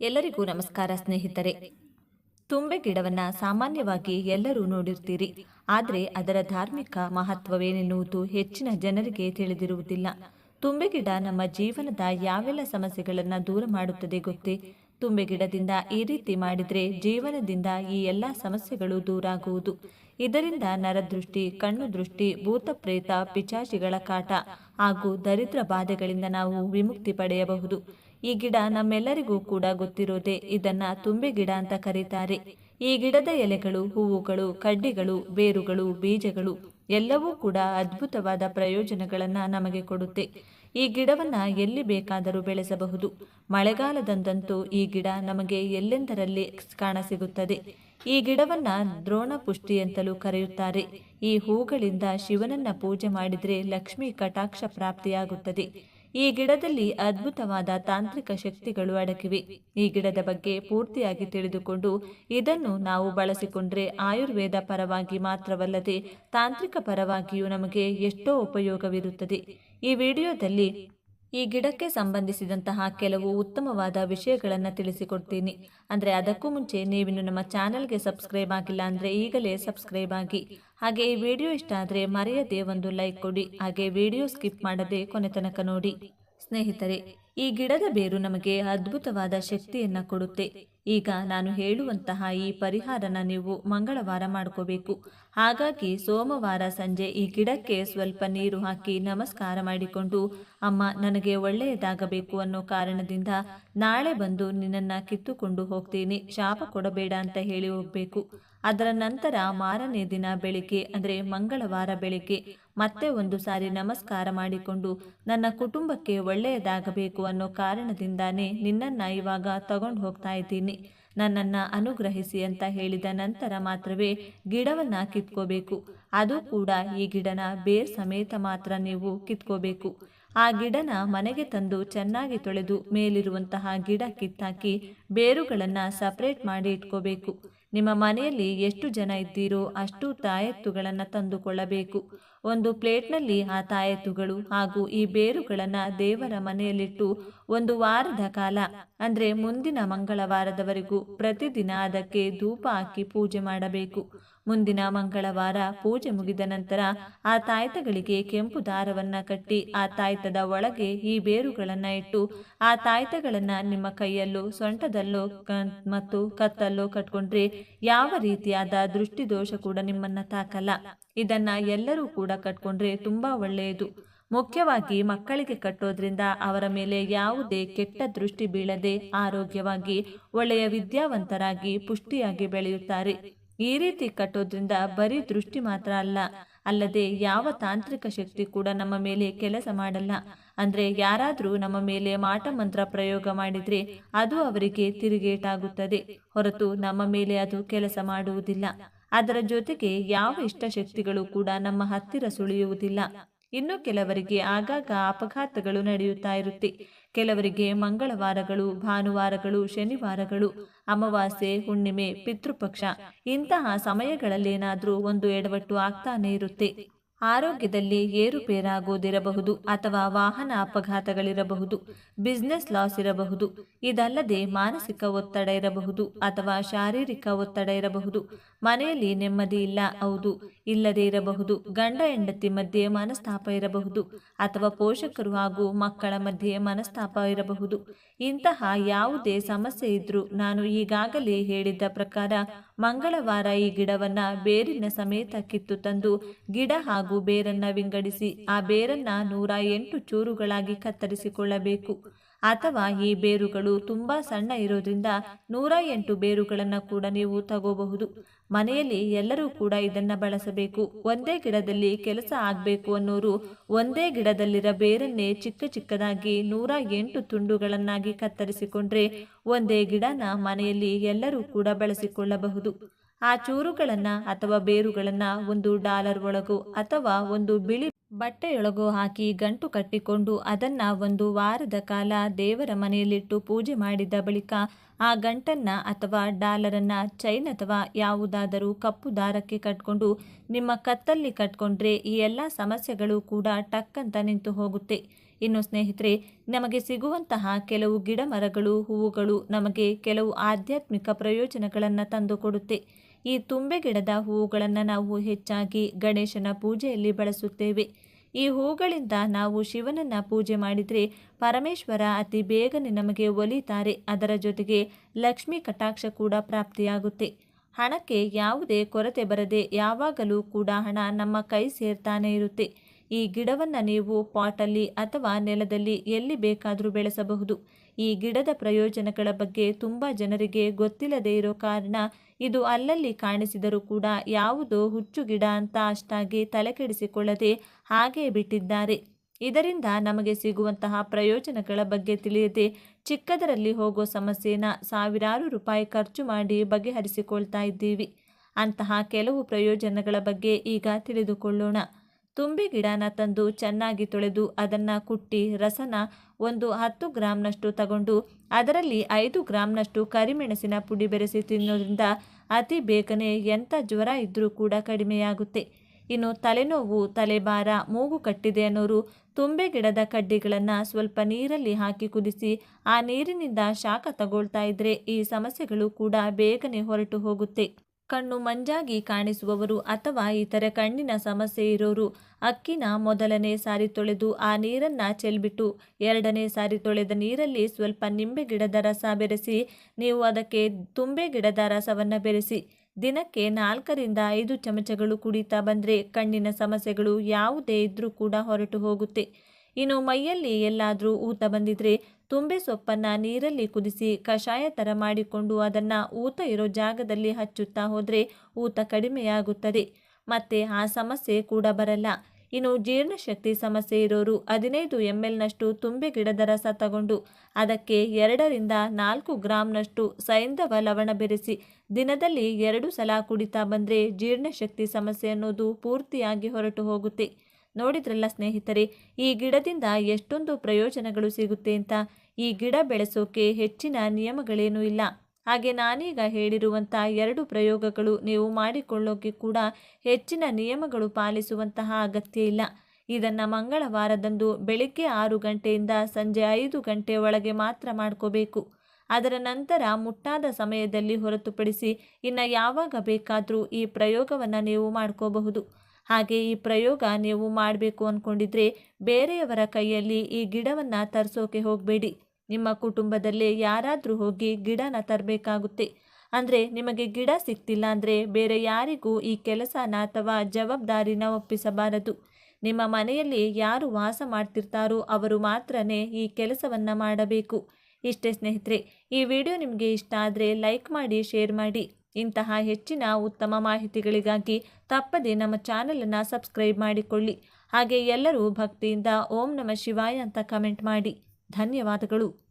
ಎಲ್ಲರಿಗೂ ನಮಸ್ಕಾರ ಸ್ನೇಹಿತರೆ. ತುಂಬೆ ಗಿಡವನ್ನ ಸಾಮಾನ್ಯವಾಗಿ ಎಲ್ಲರೂ ನೋಡಿರ್ತೀರಿ. ಆದರೆ ಅದರ ಧಾರ್ಮಿಕ ಮಹತ್ವವೇನೆನ್ನುವುದು ಹೆಚ್ಚಿನ ಜನರಿಗೆ ತಿಳಿದಿರುವುದಿಲ್ಲ. ತುಂಬೆ ಗಿಡ ನಮ್ಮ ಜೀವನದ ಯಾವೆಲ್ಲ ಸಮಸ್ಯೆಗಳನ್ನು ದೂರ ಮಾಡುತ್ತದೆ ಗೊತ್ತೇ? ತುಂಬೆ ಗಿಡದಿಂದ ಈ ರೀತಿ ಮಾಡಿದರೆ ಜೀವನದಿಂದ ಈ ಎಲ್ಲ ಸಮಸ್ಯೆಗಳು ದೂರ ಆಗುವುದು ಇದರಿಂದ ನರದೃಷ್ಟಿ ಕಣ್ಣು ದೃಷ್ಟಿ ಭೂತ ಪ್ರೇತ ಪಿಚಾಚಿಗಳ ಕಾಟ ಹಾಗೂ ದರಿದ್ರ ಬಾಧೆಗಳಿಂದ ನಾವು ವಿಮುಕ್ತಿ ಪಡೆಯಬಹುದು. ಈ ಗಿಡ ನಮ್ಮೆಲ್ಲರಿಗೂ ಕೂಡ ಗೊತ್ತಿರೋದೆ ಇದನ್ನ ತುಂಬೆ ಗಿಡ ಅಂತ ಕರೀತಾರೆ. ಈ ಗಿಡದ ಎಲೆಗಳು, ಹೂವುಗಳು, ಕಡ್ಡಿಗಳು, ಬೇರುಗಳು, ಬೀಜಗಳು ಎಲ್ಲವೂ ಕೂಡ ಅದ್ಭುತವಾದ ಪ್ರಯೋಜನಗಳನ್ನು ನಮಗೆ ಕೊಡುತ್ತೆ. ಈ ಗಿಡವನ್ನ ಎಲ್ಲಿ ಬೇಕಾದರೂ ಬೆಳೆಸಬಹುದು. ಮಳೆಗಾಲದಂದಂತೂ ಈ ಗಿಡ ನಮಗೆ ಎಲ್ಲೆಂದರಲ್ಲಿ ಕಾಣಸಿಗುತ್ತದೆ. ಈ ಗಿಡವನ್ನ ದ್ರೋಣ ಪುಷ್ಟಿ ಅಂತಲೂ ಕರೆಯುತ್ತಾರೆ. ಈ ಹೂಗಳಿಂದ ಶಿವನನ್ನ ಪೂಜೆ ಮಾಡಿದರೆ ಲಕ್ಷ್ಮಿ ಕಟಾಕ್ಷ ಪ್ರಾಪ್ತಿಯಾಗುತ್ತದೆ. ಈ ಗಿಡದಲ್ಲಿ ಅದ್ಭುತವಾದ ತಾಂತ್ರಿಕ ಶಕ್ತಿಗಳು ಅಡಗಿವೆ ಈ ಗಿಡದ ಬಗ್ಗೆ ಪೂರ್ತಿಯಾಗಿ ತಿಳಿದುಕೊಂಡು ಇದನ್ನು ನಾವು ಬಳಸಿಕೊಂಡ್ರೆ ಆಯುರ್ವೇದ ಪರವಾಗಿ ಮಾತ್ರವಲ್ಲದೆ ತಾಂತ್ರಿಕ ಪರವಾಗಿಯೂ ನಮಗೆ ಎಷ್ಟೋ ಉಪಯೋಗವಿರುತ್ತದೆ. ಈ ವಿಡಿಯೋದಲ್ಲಿ ಈ ಗಿಡಕ್ಕೆ ಸಂಬಂಧಿಸಿದಂತಹ ಕೆಲವು ಉತ್ತಮವಾದ ವಿಷಯಗಳನ್ನು ತಿಳಿಸಿಕೊಡ್ತೀನಿ. ಅಂದರೆ ಅದಕ್ಕೂ ಮುಂಚೆ ನೀವಿನ್ನು ನಮ್ಮ ಚಾನಲ್ಗೆ ಸಬ್ಸ್ಕ್ರೈಬ್ ಆಗಿಲ್ಲ ಅಂದರೆ ಈಗಲೇ ಸಬ್ಸ್ಕ್ರೈಬ್ ಆಗಿ ಹಾಗೆ ಈ ವಿಡಿಯೋ ಇಷ್ಟ ಆದರೆ ಮರೆಯದೆ ಒಂದು ಲೈಕ್ ಕೊಡಿ. ಹಾಗೆ ವಿಡಿಯೋ ಸ್ಕಿಪ್ ಮಾಡದೆ ಕೊನೆ ತನಕ ನೋಡಿ. ಸ್ನೇಹಿತರೆ, ಈ ಗಿಡದ ಬೇರು ನಮಗೆ ಅದ್ಭುತವಾದ ಶಕ್ತಿಯನ್ನ ಕೊಡುತ್ತೆ. ಈಗ ನಾನು ಹೇಳುವಂತಹ ಈ ಪರಿಹಾರನ ನೀವು ಮಂಗಳವಾರ ಮಾಡ್ಕೋಬೇಕು. ಹಾಗಾಗಿ ಸೋಮವಾರ ಸಂಜೆ ಈ ಗಿಡಕ್ಕೆ ಸ್ವಲ್ಪ ನೀರು ಹಾಕಿ ನಮಸ್ಕಾರ ಮಾಡಿಕೊಂಡು, ಅಮ್ಮ, ನನಗೆ ಒಳ್ಳೆಯದಾಗಬೇಕು ಅನ್ನೋ ಕಾರಣದಿಂದ ನಾಳೆ ಬಂದು ನಿನ್ನನ್ನು ಕಿತ್ತುಕೊಂಡು ಹೋಗ್ತೀನಿ. ಶಾಪ ಕೊಡಬೇಡ ಅಂತ ಹೇಳಿ ಹೋಗ್ಬೇಕು. ಅದರ ನಂತರ ಮಾರನೇ ದಿನ ಬೆಳಿಗ್ಗೆ, ಅಂದರೆ ಮಂಗಳವಾರ ಬೆಳಿಗ್ಗೆ ಮತ್ತೆ ಒಂದು ಸಾರಿ ನಮಸ್ಕಾರ ಮಾಡಿಕೊಂಡು ನನ್ನ ಕುಟುಂಬಕ್ಕೆ ಒಳ್ಳೆಯದಾಗಬೇಕು ಅನ್ನೋ ಕಾರಣದಿಂದಾನೇ ನಿನ್ನನ್ನು ಇವಾಗ ತಗೊಂಡು ಹೋಗ್ತಾ ಇದ್ದೀನಿ. ನನ್ನನ್ನು ಅನುಗ್ರಹಿಸಿ ಅಂತ ಹೇಳಿದ ನಂತರ ಮಾತ್ರವೇ ಗಿಡವನ್ನು ಕಿತ್ಕೋಬೇಕು. ಅದು ಕೂಡ ಈ ಗಿಡನ ಬೇರ್ ಸಮೇತ ಮಾತ್ರ ನೀವು ಕಿತ್ಕೋಬೇಕು. ಆ ಗಿಡನ ಮನೆಗೆ ತಂದು ಚೆನ್ನಾಗಿ ತೊಳೆದು ಮೇಲಿರುವಂತಹ ಗಿಡ ಕಿತ್ತಾಕಿ ಬೇರುಗಳನ್ನು ಸಪ್ರೇಟ್ ಮಾಡಿ ಇಟ್ಕೋಬೇಕು. ನಿಮ್ಮ ಮನೆಯಲ್ಲಿ ಎಷ್ಟು ಜನ ಇದ್ದೀರೋ ಅಷ್ಟು ತಾಯೆತ್ತುಗಳನ್ನು ತಂದುಕೊಳ್ಳಬೇಕು. ಒಂದು ಪ್ಲೇಟ್ನಲ್ಲಿ ಆ ತಾಯತ್ತುಗಳು ಹಾಗೂ ಈ ಬೇರುಗಳನ್ನು ದೇವರ ಮನೆಯಲ್ಲಿಟ್ಟು ಒಂದು ವಾರದ ಕಾಲ, ಅಂದರೆ ಮುಂದಿನ ಮಂಗಳವಾರದವರೆಗೂ ಪ್ರತಿದಿನ ಅದಕ್ಕೆ ಧೂಪ ಹಾಕಿ ಪೂಜೆ ಮಾಡಬೇಕು. ಮುಂದಿನ ಮಂಗಳವಾರ ಪೂಜೆ ಮುಗಿದ ನಂತರ ಆ ತಾಯ್ತಗಳಿಗೆ ಕೆಂಪು ದಾರವನ್ನ ಕಟ್ಟಿ ಆ ತಾಯ್ತದ ಒಳಗೆ ಈ ಬೇರುಗಳನ್ನು ಇಟ್ಟು ಆ ತಾಯ್ತಗಳನ್ನ ನಿಮ್ಮ ಕೈಯಲ್ಲೋ ಸೊಂಟದಲ್ಲೋ ಮತ್ತು ಕತ್ತಲ್ಲೋ ಕಟ್ಕೊಂಡ್ರೆ ಯಾವ ರೀತಿಯಾದ ದೃಷ್ಟಿದೋಷ ಕೂಡ ನಿಮ್ಮನ್ನ ತಾಕಲ್ಲ. ಇದನ್ನ ಎಲ್ಲರೂ ಕೂಡ ಕಟ್ಕೊಂಡ್ರೆ ತುಂಬಾ ಒಳ್ಳೆಯದು. ಮುಖ್ಯವಾಗಿ ಮಕ್ಕಳಿಗೆ ಕಟ್ಟೋದ್ರಿಂದ ಅವರ ಮೇಲೆ ಯಾವುದೇ ಕೆಟ್ಟ ದೃಷ್ಟಿ ಬೀಳದೆ ಆರೋಗ್ಯವಾಗಿ ಒಳ್ಳೆಯ ವಿದ್ಯಾವಂತರಾಗಿ ಪುಷ್ಟಿಯಾಗಿ ಬೆಳೆಯುತ್ತಾರೆ. ಈ ರೀತಿ ಕಟ್ಟೋದ್ರಿಂದ ಬರೀ ದೃಷ್ಟಿ ಮಾತ್ರ ಅಲ್ಲ, ಅಲ್ಲದೆ ಯಾವ ತಾಂತ್ರಿಕ ಶಕ್ತಿ ಕೂಡ ನಮ್ಮ ಮೇಲೆ ಕೆಲಸ ಮಾಡಲ್ಲ. ಅಂದ್ರೆ ಯಾರಾದರೂ ನಮ್ಮ ಮೇಲೆ ಮಾಟ ಮಂತ್ರ ಪ್ರಯೋಗ ಮಾಡಿದ್ರೆ ಅದು ಅವರಿಗೆ ತಿರುಗೇಟಾಗುತ್ತದೆ. ಹೊರತು ನಮ್ಮ ಮೇಲೆ ಅದು ಕೆಲಸ ಮಾಡುವುದಿಲ್ಲ. ಅದರ ಜೊತೆಗೆ ಯಾವ ಇಷ್ಟಶಕ್ತಿಗಳು ಕೂಡ ನಮ್ಮ ಹತ್ತಿರ ಸುಳಿಯುವುದಿಲ್ಲ. ಇನ್ನು ಕೆಲವರಿಗೆ ಆಗಾಗ ಅಪಘಾತಗಳು ನಡೆಯುತ್ತಾ ಇರುತ್ತೆ. ಕೆಲವರಿಗೆ ಮಂಗಳವಾರಗಳು, ಭಾನುವಾರಗಳು, ಶನಿವಾರಗಳು, ಅಮಾವಾಸ್ಯೆ, ಹುಣ್ಣಿಮೆ, ಪಿತೃಪಕ್ಷ ಇಂತಹ ಸಮಯಗಳಲ್ಲೇನಾದರೂ ಒಂದು ಎಡವಟ್ಟು ಆಗ್ತಾನೆ ಇರುತ್ತೆ. ಆರೋಗ್ಯದಲ್ಲಿ ಏರುಪೇರಾಗುವುದಿರಬಹುದು ಅಥವಾ ವಾಹನ ಅಪಘಾತಗಳಿರಬಹುದು ಬಿಸ್ನೆಸ್ ಲಾಸ್ ಇರಬಹುದು. ಇದಲ್ಲದೆ ಮಾನಸಿಕ ಒತ್ತಡ ಇರಬಹುದು ಅಥವಾ ಶಾರೀರಿಕ ಒತ್ತಡ ಇರಬಹುದು. ಮನೆಯಲ್ಲಿ ನೆಮ್ಮದಿ ಇಲ್ಲ, ಹೌದು, ಇಲ್ಲದೇ ಇರಬಹುದು. ಗಂಡ ಹೆಂಡತಿ ಮಧ್ಯೆ ಮನಸ್ತಾಪ ಇರಬಹುದು ಅಥವಾ ಪೋಷಕರು ಹಾಗೂ ಮಕ್ಕಳ ಮಧ್ಯೆ ಮನಸ್ತಾಪ ಇರಬಹುದು. ಇಂತಹ ಯಾವುದೇ ಸಮಸ್ಯೆ ಇದ್ರೂ ನಾನು ಈಗಾಗಲೇ ಹೇಳಿದ್ದ ಪ್ರಕಾರ ಮಂಗಳವಾರ ಈ ಗಿಡವನ್ನ ಬೇರಿನ ಸಮೇತ ಕಿತ್ತು ತಂದು ಗಿಡ ಹಾಗೂ ಬೇರನ್ನ ವಿಂಗಡಿಸಿ, ಆ ಬೇರನ್ನ ನೂರ ಎಂಟು ಚೂರುಗಳಾಗಿ ಕತ್ತರಿಸಿಕೊಳ್ಳಬೇಕು. ಅಥವಾ ಈ ಬೇರುಗಳು ತುಂಬಾ ಸಣ್ಣ ಇರೋದ್ರಿಂದ ನೂರ ಎಂಟು ಬೇರುಗಳನ್ನು ಕೂಡ ನೀವು ತಗೋಬಹುದು. ಮನೆಯಲ್ಲಿ ಎಲ್ಲರೂ ಕೂಡ ಇದನ್ನ ಬಳಸಬೇಕು. ಒಂದೇ ಗಿಡದಲ್ಲಿ ಕೆಲಸ ಆಗಬೇಕು ಅನ್ನೋರು ಒಂದೇ ಗಿಡದಲ್ಲಿರ ಬೇರನ್ನೇ ಚಿಕ್ಕ ಚಿಕ್ಕದಾಗಿ ನೂರ ಎಂಟು ತುಂಡುಗಳನ್ನಾಗಿ ಕತ್ತರಿಸಿಕೊಂಡ್ರೆ ಒಂದೇ ಗಿಡನ ಮನೆಯಲ್ಲಿ ಎಲ್ಲರೂ ಕೂಡ ಬಳಸಿಕೊಳ್ಳಬಹುದು. ಆ ಚೂರುಗಳನ್ನ ಅಥವಾ ಬೇರುಗಳನ್ನ ಒಂದು ಡಾಲರ್ ಒಳಗೂ ಅಥವಾ ಒಂದು ಬಿಳಿ ಬಟ್ಟೆಯೊಳಗೋ ಹಾಕಿ ಗಂಟು ಕಟ್ಟಿಕೊಂಡು ಅದನ್ನ ಒಂದು ವಾರದ ಕಾಲ ದೇವರ ಮನೆಯಲ್ಲಿಟ್ಟು ಪೂಜೆ ಮಾಡಿದ ಬಳಿಕ ಆ ಗಂಟನ್ನ ಅಥವಾ ಡಾಲರನ್ನ ಚೈನ್ ಅಥವಾ ಯಾವುದಾದರೂ ಕಪ್ಪು ದಾರಕ್ಕೆ ಕಟ್ಕೊಂಡು ನಿಮ್ಮ ಕತ್ತಲ್ಲಿ ಕಟ್ಕೊಂಡ್ರೆ ಈ ಎಲ್ಲ ಸಮಸ್ಯೆಗಳು ಕೂಡ ಟಕ್ಕಂತ ನಿಂತು ಹೋಗುತ್ತೆ. ಇನ್ನು ಸ್ನೇಹಿತರೆ, ನಮಗೆ ಸಿಗುವಂತಹ ಕೆಲವು ಗಿಡ ಮರಗಳು ಹೂವುಗಳು ನಮಗೆ ಕೆಲವು ಆಧ್ಯಾತ್ಮಿಕ ಪ್ರಯೋಜನಗಳನ್ನು ತಂದುಕೊಡುತ್ತೆ ಈ ತುಂಬೆ ಗಿಡದ ಹೂವುಗಳನ್ನು ನಾವು ಹೆಚ್ಚಾಗಿ ಗಣೇಶನ ಪೂಜೆಯಲ್ಲಿ ಬಳಸುತ್ತೇವೆ. ಈ ಹೂಗಳಿಂದ ನಾವು ಶಿವನನ್ನ ಪೂಜೆ ಮಾಡಿದರೆ ಪರಮೇಶ್ವರ ಅತಿ ಬೇಗನೆ ನಮಗೆ ಒಲಿತಾರೆ. ಅದರ ಜೊತೆಗೆ ಲಕ್ಷ್ಮಿ ಕಟಾಕ್ಷ ಕೂಡ ಪ್ರಾಪ್ತಿಯಾಗುತ್ತೆ. ಹಣಕ್ಕೆ ಯಾವುದೇ ಕೊರತೆ ಬರದೆ ಯಾವಾಗಲೂ ಕೂಡ ಹಣ ನಮ್ಮ ಕೈ ಸೇರ್ತಾನೆ ಇರುತ್ತೆ. ಈ ಗಿಡವನ್ನು ನೀವು ಪಾಟಲ್ಲಿ ಅಥವಾ ನೆಲದಲ್ಲಿ ಎಲ್ಲಿ ಬೇಕಾದರೂ ಬೆಳೆಸಬಹುದು. ಈ ಗಿಡದ ಪ್ರಯೋಜನಗಳ ಬಗ್ಗೆ ತುಂಬ ಜನರಿಗೆ ಗೊತ್ತಿಲ್ಲದೇ ಇರೋ ಕಾರಣ ಇದು ಅಲ್ಲಲ್ಲಿ ಕಾಣಿಸಿದರೂ ಕೂಡ ಯಾವುದೋ ಹುಚ್ಚು ಗಿಡ ಅಂತ ಅಷ್ಟಾಗಿ ತಲೆಕೆಡಿಸಿಕೊಳ್ಳದೆ ಹಾಗೇ ಬಿಟ್ಟಿದ್ದಾರೆ. ಇದರಿಂದ ನಮಗೆ ಸಿಗುವಂತಹ ಪ್ರಯೋಜನಗಳ ಬಗ್ಗೆ ತಿಳಿಯದೆ ಚಿಕ್ಕದರಲ್ಲಿ ಹೋಗೋ ಸಮಸ್ಯೆನ ಸಾವಿರಾರು ರೂಪಾಯಿ ಖರ್ಚು ಮಾಡಿ ಬಗೆಹರಿಸಿಕೊಳ್ತಾ ಇದ್ದೀವಿ. ಅಂತಹ ಕೆಲವು ಪ್ರಯೋಜನಗಳ ಬಗ್ಗೆ ಈಗ ತಿಳಿದುಕೊಳ್ಳೋಣ. ತುಂಬೆ ಗಿಡನ ತಂದು ಚೆನ್ನಾಗಿ ತೊಳೆದು ಅದನ್ನು ಕುಟ್ಟಿ ರಸನ ಒಂದು ಹತ್ತು ಗ್ರಾಮ್ನಷ್ಟು ತಗೊಂಡು ಅದರಲ್ಲಿ ಐದು ಗ್ರಾಮ್ನಷ್ಟು ಕರಿಮೆಣಸಿನ ಪುಡಿ ಬೆರೆಸಿ ತಿನ್ನೋದ್ರಿಂದ ಅತಿ ಬೇಗನೆ ಎಂಥ ಜ್ವರ ಇದ್ದರೂ ಕೂಡ ಕಡಿಮೆಯಾಗುತ್ತೆ. ಇನ್ನು ತಲೆನೋವು ತಲೆಬಾರ ಮೂಗು ಕಟ್ಟಿದೆ ಅನ್ನೋರು ತುಂಬೆ ಗಿಡದ ಕಡ್ಡಿಗಳನ್ನು ಸ್ವಲ್ಪ ನೀರಲ್ಲಿ ಹಾಕಿ ಕುದಿಸಿ ಆ ನೀರಿನಿಂದ ಶಾಖ ತಗೊಳ್ತಾ ಇದ್ರೆ ಈ ಸಮಸ್ಯೆಗಳು ಕೂಡ ಬೇಗನೆ ಹೊರಟು ಹೋಗುತ್ತೆ. ಕಣ್ಣು ಮಂಜಾಗಿ ಕಾಣಿಸುವವರು ಅಥವಾ ಇತರ ಕಣ್ಣಿನ ಸಮಸ್ಯೆ ಇರೋರು ಅಕ್ಕಿನ ಮೊದಲನೇ ಸಾರಿ ತೊಳೆದು ಆ ನೀರನ್ನು ಚೆಲ್ಬಿಟ್ಟು ಎರಡನೇ ಸಾರಿ ತೊಳೆದ ನೀರಲ್ಲಿ ಸ್ವಲ್ಪ ನಿಂಬೆ ಗಿಡದ ರಸ ಬೆರೆಸಿ ನೀವು ಅದಕ್ಕೆ ತುಂಬೆ ಗಿಡದ ರಸವನ್ನು ಬೆರೆಸಿ. ದಿನಕ್ಕೆ ನಾಲ್ಕರಿಂದ ಐದು ಚಮಚಗಳು ಕುಡಿತಾ ಬಂದರೆ ಕಣ್ಣಿನ ಸಮಸ್ಯೆಗಳು ಯಾವುದೇ ಇದ್ದರೂ ಕೂಡ ಹೊರಟು ಹೋಗುತ್ತೆ. ಇನ್ನು ಮೈಯಲ್ಲಿ ಎಲ್ಲಾದರೂ ಊತ ಬಂದಿದ್ರೆ ತುಂಬೆ ಸೊಪ್ಪನ್ನು ನೀರಲ್ಲಿ ಕುದಿಸಿ ಕಷಾಯ ಥರ ಮಾಡಿಕೊಂಡು ಅದನ್ನು ಊತ ಇರೋ ಜಾಗದಲ್ಲಿ ಹಚ್ಚುತ್ತಾ ಹೋದರೆ ಊತ ಕಡಿಮೆಯಾಗುತ್ತದೆ. ಮತ್ತೆ ಆ ಸಮಸ್ಯೆ ಕೂಡ ಬರಲ್ಲ. ಇನ್ನು ಜೀರ್ಣಶಕ್ತಿ ಸಮಸ್ಯೆ ಇರೋರು ಹದಿನೈದು ಎಂ ಎಲ್ನಷ್ಟು ತುಂಬೆ ಗಿಡದ ರಸ ತಗೊಂಡು ಅದಕ್ಕೆ ಎರಡರಿಂದ ನಾಲ್ಕು ಗ್ರಾಮ್ನಷ್ಟು ಸೈಂಧವ ಲವಣ ಬೆರೆಸಿ ದಿನದಲ್ಲಿ ಎರಡು ಸಲ ಕುಡಿತಾ ಬಂದರೆ ಜೀರ್ಣಶಕ್ತಿ ಸಮಸ್ಯೆ ಅನ್ನೋದು ಪೂರ್ತಿಯಾಗಿ ಹೊರಟು ಹೋಗುತ್ತೆ. ನೋಡಿದ್ರಲ್ಲ ಸ್ನೇಹಿತರೆ, ಈ ಗಿಡದಿಂದ ಎಷ್ಟೊಂದು ಪ್ರಯೋಜನಗಳು ಸಿಗುತ್ತೆ ಅಂತ ಈ ಗಿಡ ಬೆಳೆಸೋಕೆ ಹೆಚ್ಚಿನ ನಿಯಮಗಳೇನೂ ಇಲ್ಲ. ಹಾಗೆ ನಾನೀಗ ಹೇಳಿರುವಂಥ ಎರಡು ಪ್ರಯೋಗಗಳು ನೀವು ಮಾಡಿಕೊಳ್ಳೋಕೆ ಕೂಡ ಹೆಚ್ಚಿನ ನಿಯಮಗಳು ಪಾಲಿಸುವಂತಹ ಅಗತ್ಯ ಇಲ್ಲ. ಇದನ್ನು ಮಂಗಳವಾರದಂದು ಬೆಳಿಗ್ಗೆ ಆರು ಗಂಟೆಯಿಂದ ಸಂಜೆ ಐದು ಗಂಟೆ ಒಳಗೆ ಮಾತ್ರ ಮಾಡ್ಕೋಬೇಕು. ಅದರ ನಂತರ ಮುಟ್ಟಾದ ಸಮಯದಲ್ಲಿ ಹೊರತುಪಡಿಸಿ ಇನ್ನು ಯಾವಾಗ ಬೇಕಾದರೂ ಈ ಪ್ರಯೋಗವನ್ನು ನೀವು ಮಾಡ್ಕೋಬಹುದು. ಹಾಗೆ ಈ ಪ್ರಯೋಗ ನೀವು ಮಾಡಬೇಕು ಅಂದ್ಕೊಂಡಿದ್ರೆ ಬೇರೆಯವರ ಕೈಯಲ್ಲಿ ಈ ಗಿಡವನ್ನು ತರಿಸೋಕೆ ಹೋಗಬೇಡಿ. ನಿಮ್ಮ ಕುಟುಂಬದಲ್ಲಿ ಯಾರಾದರೂ ಹೋಗಿ ಗಿಡನ ತರಬೇಕಾಗುತ್ತೆ. ಅಂದರೆ ನಿಮಗೆ ಗಿಡ ಸಿಕ್ತಿಲ್ಲ ಅಂದರೆ ಬೇರೆ ಯಾರಿಗೂ ಈ ಕೆಲಸನ ಅಥವಾ ಜವಾಬ್ದಾರಿನ ಒಪ್ಪಿಸಬಾರದು. ನಿಮ್ಮ ಮನೆಯಲ್ಲಿ ಯಾರು ವಾಸ ಮಾಡ್ತಿರ್ತಾರೋ ಅವರು ಮಾತ್ರನೇ ಈ ಕೆಲಸವನ್ನು ಮಾಡಬೇಕು. ಇಷ್ಟೇ ಸ್ನೇಹಿತರೆ, ಈ ವಿಡಿಯೋ ನಿಮಗೆ ಇಷ್ಟ ಆದರೆ ಲೈಕ್ ಮಾಡಿ, ಶೇರ್ ಮಾಡಿ. ಇಂತಹ ಹೆಚ್ಚಿನ ಉತ್ತಮ ಮಾಹಿತಿಗಳಿಗಾಗಿ ತಪ್ಪದೆ ನಮ್ಮ ಚಾನಲನ್ನು ಸಬ್ಸ್ಕ್ರೈಬ್ ಮಾಡಿಕೊಳ್ಳಿ. ಹಾಗೆ ಎಲ್ಲರೂ ಭಕ್ತಿಯಿಂದ ಓಂ ನಮ ಶಿವಾಯ ಅಂತ ಕಮೆಂಟ್ ಮಾಡಿ. ಧನ್ಯವಾದಗಳು.